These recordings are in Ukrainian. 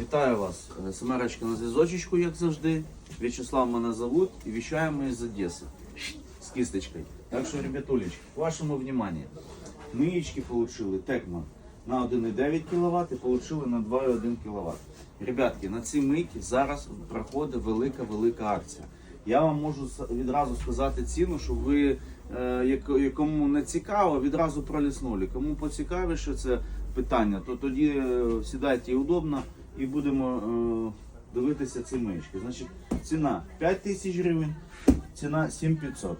Вітаю вас. Е, Семерочка на зв'язочечку, як завжди. В'ячеслав мене зовут і віщаємо із Одеси з кисточкою. Так що, ребятулечки, вашому вниманию. Миєчки получили Текман на 1,9 кВт і получили на 2,1 кВт. Ребятки, на ці мийки зараз проходить велика-велика акція. Я вам можу відразу сказати ціну, щоб ви, е, якому не цікаво, відразу проліснули. Кому поцікавіше це питання, то тоді е, сідайте удобно і будемо е, дивитися ці миючки. Значить, ціна 5 тисяч гривень, ціна 7500.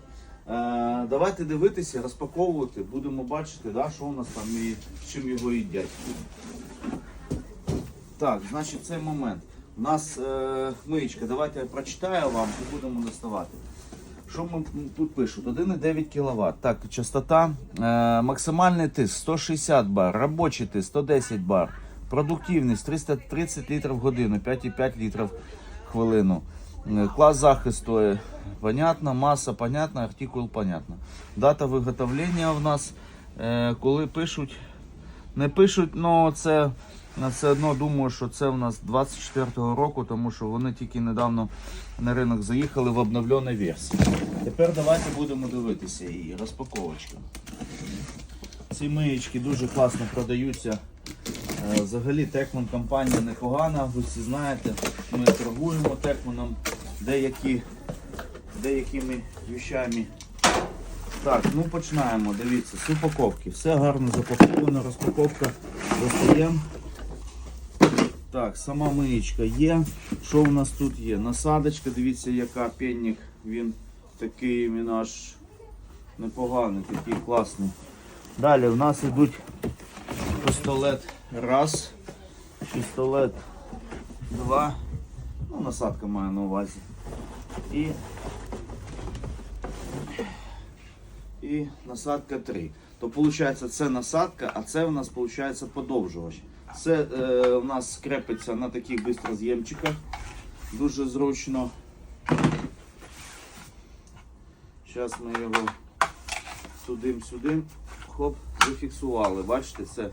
Е, давайте дивитися, розпаковувати, будемо бачити, да, що у нас там і з чим його їдять. Так, значить, цей момент. У нас е, миєчка, давайте я прочитаю вам і будемо доставати. Що ми тут пишуть? 1,9 кВт. Так, частота, е, максимальний тиск 160 бар, робочий тиск 110 бар, продуктивність 330 літрів в годину, 5,5 літрів в хвилину. Е, Клас захисту, е, понятно, маса понятна, артикул понятно. Дата виготовлення у нас, е, коли пишуть, не пишуть, але це все одно думаю, що це у нас 24-го року, тому що вони тільки недавно на ринок заїхали в обновленій версії. Тепер давайте будемо дивитися її. Розпаковочка. Ці миєчки дуже класно продаються. Е, Взагалі Текман компанія непогана, ви всі знаєте. Ми торгуємо Текманом деякі, деякими вещами. Так, ну починаємо. Дивіться, з упаковки. Все гарно запаковано, розпаковка достаємо. Так, сама миєчка є. Що у нас тут є? Насадочка, дивіться, яка пенник. Він такий він аж непоганий, такий класний. Далі у нас йдуть пістолет раз, пістолет два. Ну, насадка маю на увазі. І, і насадка 3. То виходить, це насадка, а це у нас виходить подовжувач. Це е, у нас крепиться на таких бистроз'ємчиках. Дуже зручно. Зараз ми його сюди-сюди, хоп, зафіксували. Бачите це.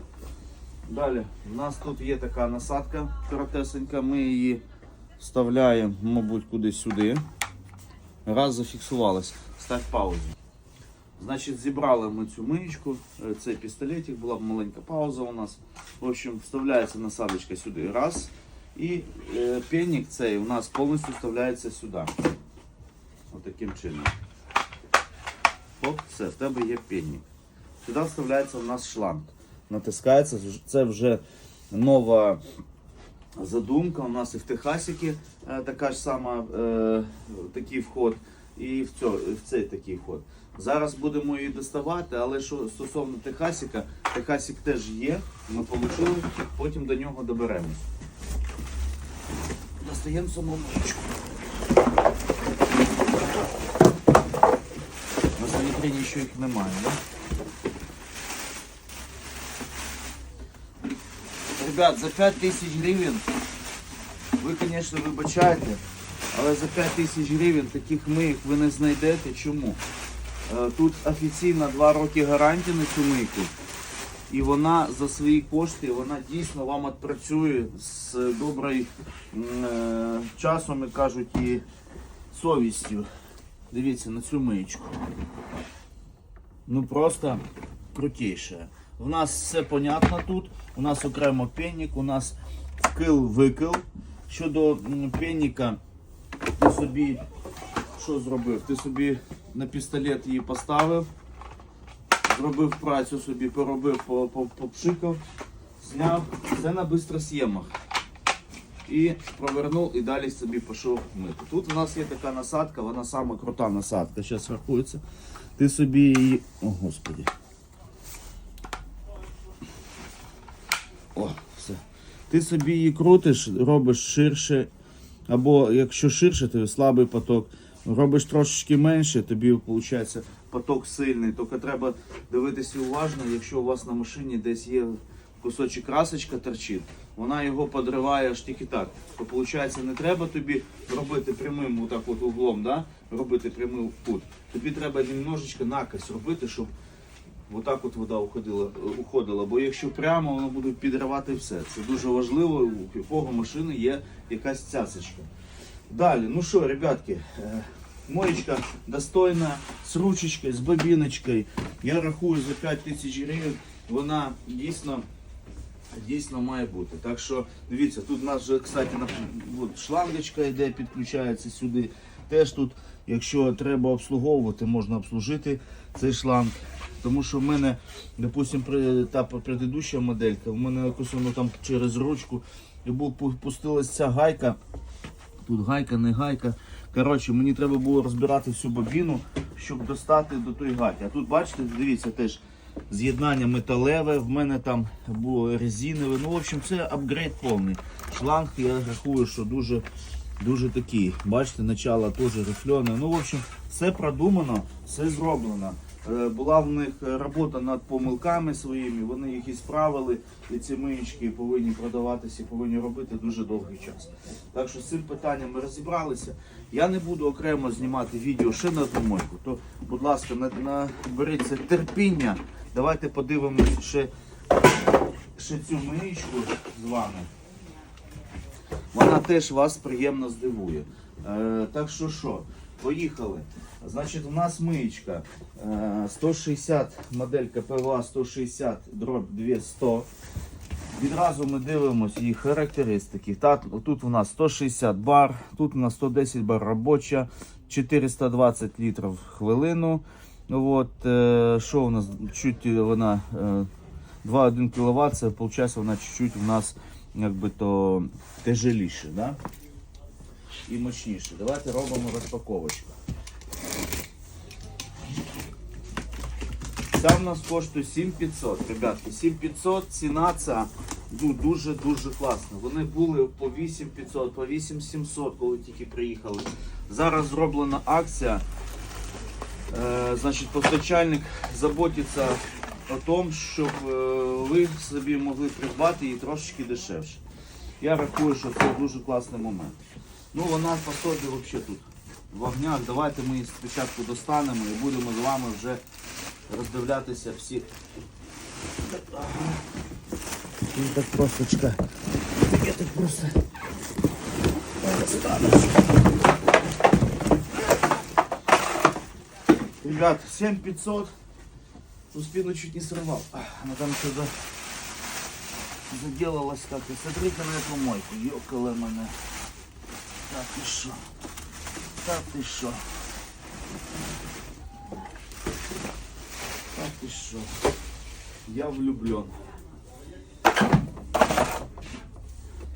Далі у нас тут є така насадка коротесенька, ми її вставляємо, мабуть, кудись сюди. Раз зафіксувалась. Став паузу. Значить, зібрали ми цю миєчку, е, цей пістолетик, була б маленька пауза у нас. В общем, вставляється насадочка сюди. Раз. І е, пенник цей у нас повністю вставляється сюди. Отаким чином. Оп, все, в тебе є пенник. Сюди вставляється у нас шланг. Натискається, це вже нова задумка. У нас і в Техасіки е, така ж сама е, такий вход, і в, цьо, в цей такий вход. Зараз будемо її доставати, але що стосовно Техасіка, Техасік теж є, ми отримали, потім до нього доберемось. Достаємо саму мочку. На санітрині ще їх немає, да? Ребят, за 5 тисяч гривень, ви, звісно, вибачаєте, але за 5 тисяч гривень таких мийок ви не знайдете. Чому? Е, Тут офіційно 2 роки гарантії на цю мийку. І вона за свої кошти, вона дійсно вам відпрацює з добрим е, часом, і кажуть, і совістю. Дивіться на цю миєчку. Ну просто крутіше. У нас все понятно тут. У нас окремо пенник, у нас вкил-викил. Щодо пенника, ти собі що зробив? Ти собі на пістолет її поставив, зробив працю собі, поробив, по- по- попшикав, зняв. Це на бистрос'ємах. І провернув і далі собі пішов мити. Тут у нас є така насадка, вона сама крута насадка. Зараз рахується. Ти собі її. О, господи. О, все. Ти собі її крутиш, робиш ширше. Або якщо ширше, то слабий поток. Робиш трошечки менше, тобі виходить поток сильний. Тільки треба дивитися уважно, якщо у вас на машині десь є кусочок красочка торчить, вона його подриває аж тільки так. То виходить, не треба тобі робити прямим отак от углом, да? робити прямий кут. Тобі треба немножечко накось робити, щоб Отак от вода уходила, уходила, бо якщо прямо, воно буде підривати все. Це дуже важливо, у кого машини є якась цяцечка. Далі, ну що, ребятки, е, моєчка достойна, з ручечкою, з бобіночкою. Я рахую за 5 тисяч гривень, вона дійсно, дійсно має бути. Так що, дивіться, тут у нас вже, кстати, от, шлангочка йде, підключається сюди. Теж тут, якщо треба обслуговувати, можна обслужити цей шланг. Тому що в мене, допустим, та предыдуща моделька, в мене якось воно там через ручку і пустилась ця гайка. Тут гайка, не гайка. Коротше, мені треба було розбирати всю бобіну, щоб достати до тої гайки. А тут, бачите, дивіться, теж з'єднання металеве, в мене там було резинове. Ну, в общем, це апгрейд повний. Шланг, я рахую, що дуже, дуже такий. Бачите, начало теж рифлене. Ну, в общем, все продумано, все зроблено. Е, Була в них робота над помилками своїми, вони їх і справили, і ці миючки повинні продаватися, і повинні робити дуже довгий час. Так що з цим питанням ми розібралися. Я не буду окремо знімати відео ще на одну мойку, то, будь ласка, на- наберіться терпіння. Давайте подивимося ще, ще цю миючку з вами. Вона теж вас приємно здивує. Е, так що що, поїхали. Значить, у нас миєчка е, 160, моделька ПВА 160, дроб 200. Відразу ми дивимося її характеристики. Тут у нас 160 бар, тут у нас 110 бар робоча, 420 літрів в хвилину. Ну, От, е, що у нас чуть вона е, 2,1 кВт, це виходить вона чуть-чуть у нас якби то тяжеліше, да? І мощніше. Давайте робимо розпаковочку. Ця в нас коштує 7500, ребятки. 7500 ціна ця ну, дуже-дуже класна. Вони були по 8500, по 8700, коли тільки приїхали. Зараз зроблена акція. Е, значить, постачальник заботиться о тому, щоб е, ви собі могли придбати її трошечки дешевше. Я рахую, що це дуже класний момент. Ну, вона по собі взагалі тут в вогнях. Давайте ми її спочатку достанемо і будемо з вами вже роздивлятися всі. Ну так просто чекай. Я так просто достану. Ребят, 7500. Ну, спину чуть не сорвал. Ах, Она там что-то заделалась как-то. Смотри-ка на эту мойку. Ёкала мене. Так ты шо? Так ты шо? Так ты шо? Я влюблен.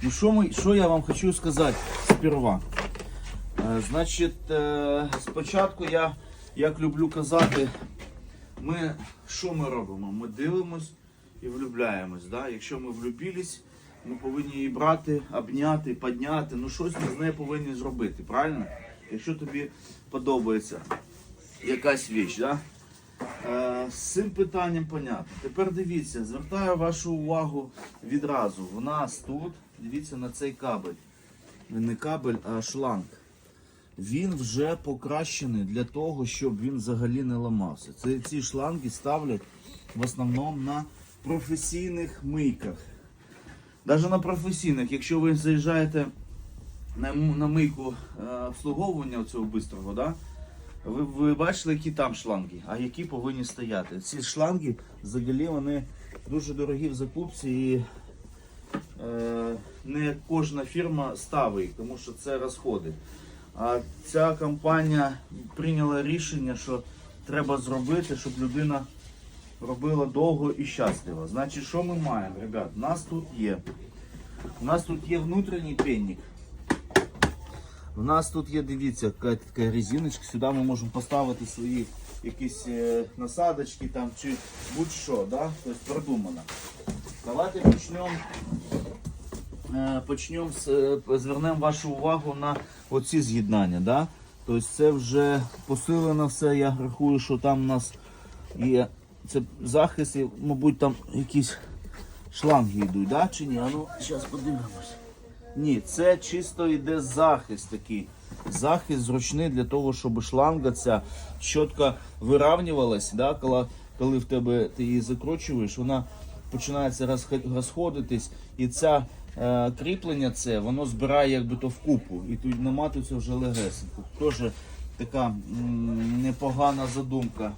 Ну що ми, що я вам хочу сказати сперва? Е, Значить, е, спочатку я, як люблю казати, ми що ми робимо? Ми дивимось і влюбляємось. Да? Якщо ми влюбились, ми повинні її брати, обняти, підняти, ну щось ми з нею повинні зробити, правильно? Якщо тобі подобається якась віч, да? Е, з цим питанням понятно. Тепер дивіться, звертаю вашу увагу відразу. В нас тут, дивіться на цей кабель. Не кабель, а шланг. Він вже покращений для того, щоб він взагалі не ламався. Це, ці шланги ставлять в основному на професійних мийках. Навіть на професійних, якщо ви заїжджаєте на, на мийку е, обслуговування цього бистрого, да? ви, ви бачили, які там шланги, а які повинні стояти. Ці шланги взагалі вони дуже дорогі в закупці і е, не кожна фірма ставить, тому що це розходи. А ця компанія прийняла рішення, що треба зробити, щоб людина робила довго і щасливо. Значить, що ми маємо, ребят? У нас тут є. У нас тут є внутрішній пенник. У нас тут є, дивіться, яка така резиночка. Сюди ми можемо поставити свої якісь е, насадочки там чи будь-що, да? тобто продумано. Давайте почнемо. Е, Почнемо е, звернемо вашу увагу на оці з'єднання. Да? Тобто це вже посилено все. Я рахую, що там у нас є це захист, мабуть, там якісь шланги йдуть, да? чи ні? А ну, зараз подивимось. Ні, це чисто йде захист такий. Захист зручний для того, щоб шланга ця чітко вирівнювалась, да, коли, коли в тебе ти її закручуєш, вона починається розходитись, і ця е, кріплення це воно збирає якби то вкупу, і тут наматується вже легесенько. Теж така м, непогана задумка.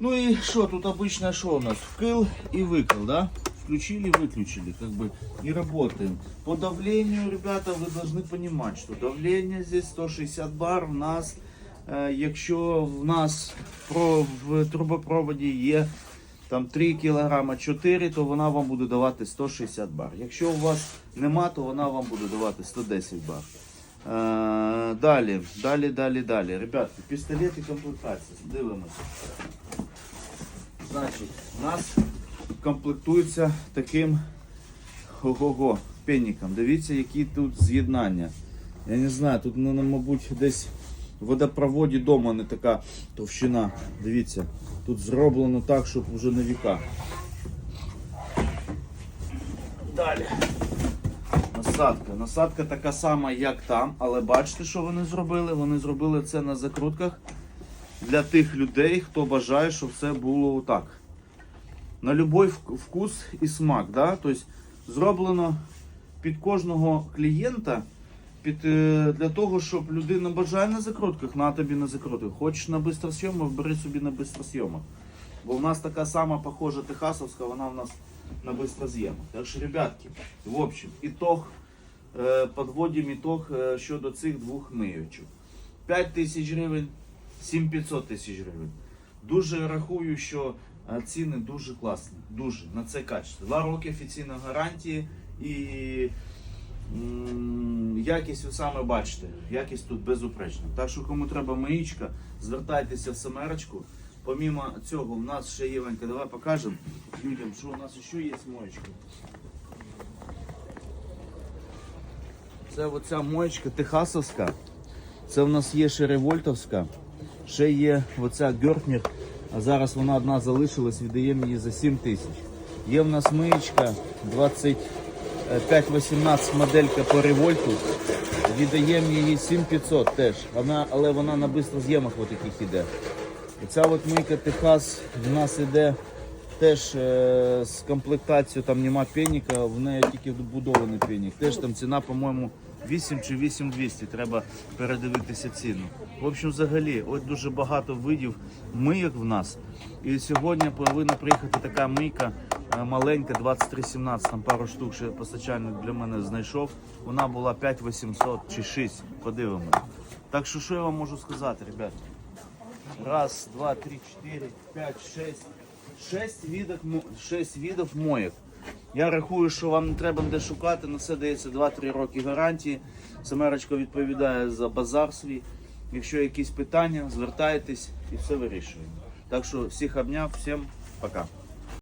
Ну и что, тут обычно что у нас? Вкл и выкл, да? Включили, выключили, как бы и работаем. По давлению, ребята, вы должны понимать, что давление здесь 160 бар. В нас, е, якщо в нас про, в трубопроводі є там 3 кг 4, то вона вам буде давати 160 бар. Якщо у вас нема, то вона вам буде давати 110 бар. Е, далі, далі, далі, далі. Ребятки, пістолет і комплектація. Дивимося. Значить, нас комплектується таким ого-го пеніком. Дивіться, які тут з'єднання. Я не знаю, тут, ну, мабуть, десь в водопроводі дома не така товщина. Дивіться, тут зроблено так, щоб вже на віка. Далі. Насадка. Насадка така сама, як там, але бачите, що вони зробили? Вони зробили це на закрутках для тих людей, хто бажає, щоб все було отак. На будь-який вкус і смак. Да? Тобто зроблено під кожного клієнта під, е, для того, щоб людина бажає на закрутках, на тобі на закрутках. Хочеш на бистросйомах, бери собі на бистросйомах. Бо в нас така сама похожа техасовська, вона в нас на бистроз'ємах. Так що, ребятки, в общем, ітог, е, підводимо ітог е, щодо цих двох миючок. 5 тисяч гривень, 7500 тисяч гривень. Дуже рахую, що е, ціни дуже класні. Дуже на це качество. Два роки офіційної гарантії і якість ви саме бачите. Якість тут безупречна. Так що кому треба маїчка, звертайтеся в семерочку. Помімо цього, в нас ще є Ванька, давай покажемо людям, що у нас ще є моєчка. Це оця моєчка техасовська. Це в нас є ще револьтовська. Ще є оця Гертнер, а зараз вона одна залишилась, віддаємо її за 7 тисяч. Є в нас миєчка 2518 моделька по револьту. Віддаємо її 7500 теж. Вона, але вона на бистроз'ємах от таких іде. Оця от мийка Техас в нас іде теж е, з комплектацією, там нема пеніка, в неї тільки вбудований пенік. Теж там ціна, по-моєму, 8 чи 8200, треба передивитися ціну. В общем, взагалі, от дуже багато видів мийок в нас. І сьогодні повинна приїхати така мийка е, маленька, 2317, там пару штук ще постачальник для мене знайшов. Вона була 5800 чи 6, подивимось. Так що що я вам можу сказати, ребята? Раз, два, три, четыре, пять, шесть. Шесть видів, шесть видів моєк. Я рахую, що вам не треба де шукати, на це дається 2-3 роки гарантії. Семерочка відповідає за базар свій. Якщо якісь питання, звертайтесь і все вирішуємо. Так що всіх обняв, всім пока.